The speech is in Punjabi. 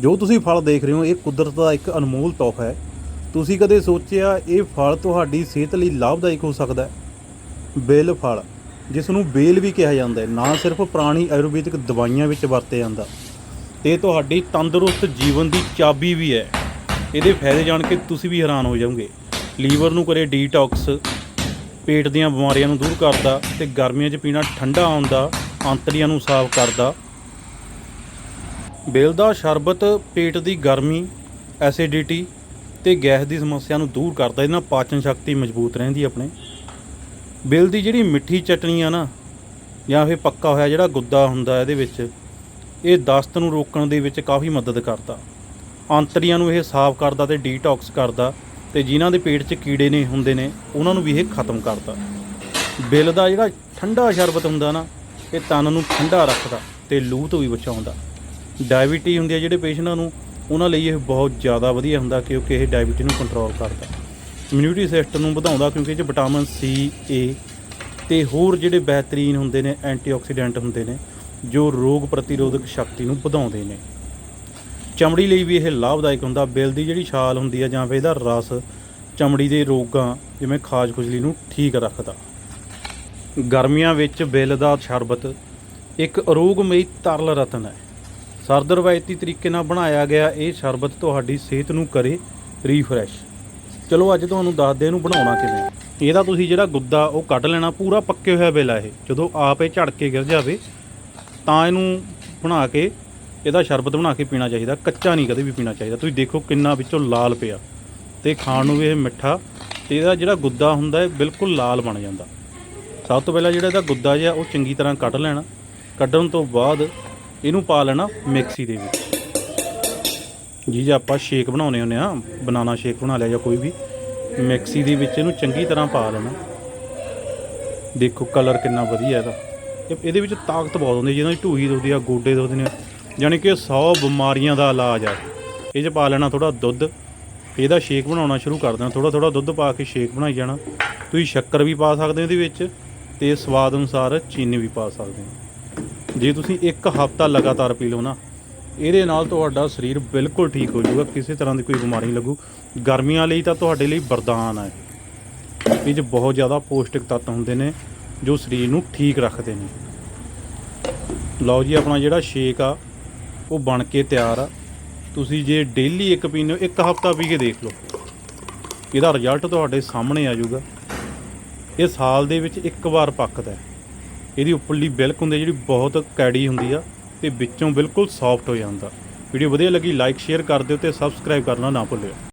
ਜੋ ਤੁਸੀਂ ਫਲ ਦੇਖ ਰਹੇ ਹੋ, ਇਹ ਕੁਦਰਤ ਦਾ ਇੱਕ ਅਨਮੋਲ ਤੋਹਫਾ ਹੈ। ਤੁਸੀਂ ਕਦੇ ਸੋਚਿਆ ਇਹ ਫਲ ਤੁਹਾਡੀ ਸਿਹਤ ਲਈ ਲਾਭਦਾਇਕ ਹੋ ਸਕਦਾ ਹੈ? ਬੇਲ ਫਲ ਜਿਸ ਨੂੰ ਬੇਲ ਵੀ ਕਿਹਾ ਜਾਂਦਾ ਹੈ, ਨਾ ਸਿਰਫ ਪੁਰਾਣੀ ਆਯੁਰਵੈਦਿਕ ਦਵਾਈਆਂ ਵਿੱਚ ਵਰਤਿਆ ਜਾਂਦਾ। ਤੇ ਤੁਹਾਡੀ ਤੰਦਰੁਸਤ ਜੀਵਨ ਦੀ ਚਾਬੀ ਵੀ ਹੈ। ਇਹਦੇ ਫਾਇਦੇ ਜਾਣ ਕੇ ਤੁਸੀਂ ਵੀ ਹੈਰਾਨ ਹੋ ਜਾਓਗੇ। ਲੀਵਰ ਨੂੰ ਕਰੇ ਡੀਟੌਕਸ, ਪੇਟ ਦੀਆਂ ਬਿਮਾਰੀਆਂ ਨੂੰ ਦੂਰ ਕਰਦਾ ਤੇ ਗਰਮੀਆਂ 'ਚ ਪੀਣਾ ਠੰਡਾ ਆਉਂਦਾ ਆਂਤੜੀਆਂ ਨੂੰ ਸਾਫ਼ ਕਰਦਾ ਬੇਲ ਦਾ ਸ਼ਰਬਤ ਪੇਟ ਦੀ ਗਰਮੀ, ਐਸਿਡਿਟੀ ਤੇ ਗੈਸ ਦੀ ਸਮੱਸਿਆ ਨੂੰ ਦੂਰ ਕਰਦਾ, ਇਹਦੇ ਨਾਲ ਪਾਚਨ ਸ਼ਕਤੀ ਮਜ਼ਬੂਤ ਰਹਿੰਦੀ ਆਪਣੇ। ਬੇਲ ਦੀ ਜਿਹੜੀ ਮਿੱਠੀ ਚਟਣੀ ਆ ਨਾ, ਜਾਂ ਫਿਰ ਪੱਕਾ ਹੋਇਆ ਜਿਹੜਾ ਗੁੱਦਾ ਹੁੰਦਾ ਇਹਦੇ ਵਿੱਚ, ਇਹ ਦਸਤ ਨੂੰ ਰੋਕਣ ਦੇ ਵਿੱਚ ਕਾਫੀ ਮਦਦ ਕਰਦਾ। ਆਂਤਰੀਆਂ ਨੂੰ ਇਹ ਸਾਫ਼ ਕਰਦਾ ਤੇ ਡੀਟੌਕਸ ਕਰਦਾ ਤੇ ਜਿਨ੍ਹਾਂ ਦੇ ਪੇਟ 'ਚ ਕੀੜੇ ਨੇ, ਹੁੰਦੇ ਨੇ, ਉਹਨਾਂ ਨੂੰ ਵੀ ਇਹ ਖਤਮ ਕਰਦਾ। ਬਿੱਲ ਦਾ ਜਿਹੜਾ ਠੰਡਾ ਸ਼ਰਬਤ ਹੁੰਦਾ ਨਾ, ਇਹ ਤਨ ਨੂੰ ਠੰਡਾ ਰੱਖਦਾ ਤੇ ਲੂ ਤੋਂ ਵੀ ਬਚਾਉਂਦਾ। ਡਾਇਬੀਟੀ ਹੁੰਦੀ ਹੈ ਜਿਹੜੇ ਪੇਸ਼ੈਂਟਾਂ ਨੂੰ, ਉਹਨਾਂ ਲਈ ਇਹ ਬਹੁਤ ਜ਼ਿਆਦਾ ਵਧੀਆ ਹੁੰਦਾ ਕਿਉਂਕਿ ਇਹ ਡਾਇਬੀਟੀ ਨੂੰ ਕੰਟਰੋਲ ਕਰਦਾ। ਇਮਿਊਨਿਟੀ ਸਿਸਟਮ ਨੂੰ ਵਧਾਉਂਦਾ ਕਿਉਂਕਿ ਇਹ 'ਚ ਵਿਟਾਮਿਨ ਸੀ ਏ ਤੇ ਹੋਰ ਜਿਹੜੇ ਬਿਹਤਰੀਨ ਹੁੰਦੇ ਨੇ ਐਂਟੀਆਕਸੀਡੈਂਟ ਹੁੰਦੇ ਨੇ, ਜੋ ਰੋਗ ਪ੍ਰਤੀਰੋਧਕ ਸ਼ਕਤੀ ਨੂੰ ਵਧਾਉਂਦੇ ਨੇ। ਚਮੜੀ ਲਈ ਵੀ ਇਹ ਲਾਭਦਾਇਕ ਹੁੰਦਾ, ਬਿੱਲ ਦੀ ਜਿਹੜੀ ਛਾਲ ਹੁੰਦੀ ਹੈ ਜਾਂ ਫਿਰ ਇਹਦਾ ਰਸ ਚਮੜੀ ਦੇ ਰੋਗਾਂ, ਜਿਵੇਂ ਖਾਜ ਖੁਜਲੀ ਨੂੰ ਠੀਕ ਰੱਖਦਾ। ਗਰਮੀਆਂ ਵਿੱਚ ਬਿੱਲ ਦਾ ਸ਼ਰਬਤ ਇੱਕ ਅਰੋਗਮਈ ਤਰਲ ਰਤਨ ਹੈ। ਸਰਦ ਰਵਾਇਤੀ ਤਰੀਕੇ ਨਾਲ ਬਣਾਇਆ ਗਿਆ ਇਹ ਸ਼ਰਬਤ ਤੁਹਾਡੀ ਸਿਹਤ ਨੂੰ ਕਰੇ ਰੀਫਰੈਸ਼ ਚਲੋ, ਅੱਜ ਤੁਹਾਨੂੰ ਦੱਸਦੇ ਇਹਨੂੰ ਬਣਾਉਣਾ ਕਿਵੇਂ। ਇਹਦਾ ਤੁਸੀਂ ਜਿਹੜਾ ਗੁੱਦਾ, ਉਹ ਕੱਢ ਲੈਣਾ, ਪੂਰਾ ਪੱਕੇ ਹੋਇਆ ਬਿੱਲ ਆ ਇਹ। ਜਦੋਂ ਆਪ ਇਹ ਝੜ ਕੇ ਗਿਰ ਜਾਵੇ, ਤਾਂ ਇਹਨੂੰ ਬਣਾ ਕੇ, ਇਹਦਾ ਸ਼ਰਬਤ ਬਣਾ ਕੇ ਪੀਣਾ ਚਾਹੀਦਾ। ਕੱਚਾ ਨਹੀਂ ਕਦੇ ਵੀ ਪੀਣਾ ਚਾਹੀਦਾ। ਤੁਸੀਂ ਦੇਖੋ ਕਿੰਨਾ ਵਿੱਚੋਂ ਲਾਲ ਪਿਆ। ਤੇ ਖਾਣ ਨੂੰ ਵੀ ਇਹ ਮਿੱਠਾ। ਤੇ ਇਹਦਾ ਜਿਹੜਾ ਗੁੱਦਾ ਹੁੰਦਾ ਹੈ ਬਿਲਕੁਲ ਲਾਲ ਬਣ ਜਾਂਦਾ। ਸਭ ਤੋਂ ਪਹਿਲਾਂ ਜਿਹੜਾ ਇਹਦਾ ਗੁੱਦਾ ਜਿਹਾ, ਉਹ ਚੰਗੀ ਤਰ੍ਹਾਂ ਕੱਢ ਲੈਣਾ। ਕੱਢਣ ਤੋਂ ਬਾਅਦ ਇਹਨੂੰ ਪਾ ਲੈਣਾ ਮਿਕਸੀ ਦੇ ਵਿੱਚ। ਜੀ, ਜੇ ਆਪਾਂ ਸ਼ੇਕ ਬਣਾਉਨੇ ਹੁੰਦੇ ਆ, ਬਨਾਨਾ ਸ਼ੇਕ ਬਣਾ ਲਿਆ ਜਾਂ ਕੋਈ ਵੀ, ਮਿਕਸੀ ਦੇ ਵਿੱਚ ਇਹਨੂੰ ਚੰਗੀ ਤਰ੍ਹਾਂ ਪਾ ਲੈਣਾ। ਦੇਖੋ ਕਲਰ ਕਿੰਨਾ ਵਧੀਆ ਇਹਦਾ। ਇਹਦੇ ਵਿੱਚ ਤਾਕਤ ਬਹੁਤ ਹੁੰਦੀ ਹੈ ਜਿਹਨਾਂ ਦੀ ਢੂਹੀ ਦੁਖਦੀ ਆ ਗੋਡੇ ਦੁਖਦੇ ਨੇ, ਯਾਨੀ ਕਿ 100 ਬਿਮਾਰੀਆਂ ਦਾ ਇਲਾਜ ਆ। ਇਹ 'ਚ ਪਾ ਲੈਣਾ ਥੋੜਾ ਦੁੱਧ। ਇਹਦਾ ਸ਼ੇਕ ਬਣਾਉਣਾ ਸ਼ੁਰੂ ਕਰ ਦੇਣਾ। ਥੋੜਾ ਥੋੜਾ ਦੁੱਧ ਪਾ ਕੇ ਸ਼ੇਕ ਬਣਾਈ ਜਾਣਾ। ਤੁਸੀਂ ਸ਼ੱਕਰ ਵੀ ਪਾ ਸਕਦੇ ਹੋ ਇਹਦੇ ਵਿੱਚ ਤੇ ਸਵਾਦ ਅਨੁਸਾਰ ਚੀਨੀ ਵੀ ਪਾ ਸਕਦੇ ਹੋ। ਜੇ ਤੁਸੀਂ ਇੱਕ ਹਫ਼ਤਾ ਲਗਾਤਾਰ ਪੀ ਲਓ ਨਾ, ਇਹਦੇ ਨਾਲ ਤੁਹਾਡਾ ਸਰੀਰ ਬਿਲਕੁਲ ਠੀਕ ਹੋ ਜਾਊਗਾ, ਕਿਸੇ ਤਰ੍ਹਾਂ ਦੀ ਕੋਈ ਬਿਮਾਰੀ ਨਹੀਂ ਲੱਗੂ। ਗਰਮੀਆਂ ਲਈ ਤਾਂ ਤੁਹਾਡੇ ਲਈ ਵਰਦਾਨ ਹੈ। ਇਹ 'ਚ ਬਹੁਤ ਜ਼ਿਆਦਾ ਪੌਸ਼ਟਿਕ ਤੱਤ ਹੁੰਦੇ ਨੇ, ਜੋ ਸਰੀਰ ਨੂੰ ਠੀਕ ਰੱਖਦੇ ਨੇ। ਲਓ ਜੀ, ਆਪਣਾ ਜਿਹੜਾ ਸ਼ੇਕ ਆ, ਉਹ ਬਣ ਕੇ ਤਿਆਰ ਆ। ਤੁਸੀਂ ਜੇ ਡੇਲੀ ਇੱਕ ਪੀਂਦੇ ਹੋ, ਇੱਕ ਹਫ਼ਤਾ ਪੀ ਕੇ ਦੇਖ ਲਓ। ਇਹਦਾ ਰਿਜ਼ਲਟ ਤੁਹਾਡੇ ਸਾਹਮਣੇ ਆ ਜਾਊਗਾ। ਇਹ ਸਾਲ ਦੇ ਵਿੱਚ ਇੱਕ ਵਾਰ ਪੱਕਦਾ ਹੈ। ਇਹਦੀ ਉੱਪਰਲੀ ਬਿਲਕ ਹੁੰਦੀ ਜਿਹੜੀ ਬਹੁਤ ਕੈੜੀ ਹੁੰਦੀ ਆ ਤੇ ਵਿੱਚੋਂ ਬਿਲਕੁਲ ਸੌਫਟ ਹੋ ਜਾਂਦਾ। ਵੀਡੀਓ ਵਧੀਆ ਲੱਗੀ ਲਾਈਕ ਸ਼ੇਅਰ ਕਰ ਦਿਓ ਤੇ ਸਬਸਕ੍ਰਾਈਬ ਕਰਨਾ ਨਾ ਭੁੱਲਿਓ।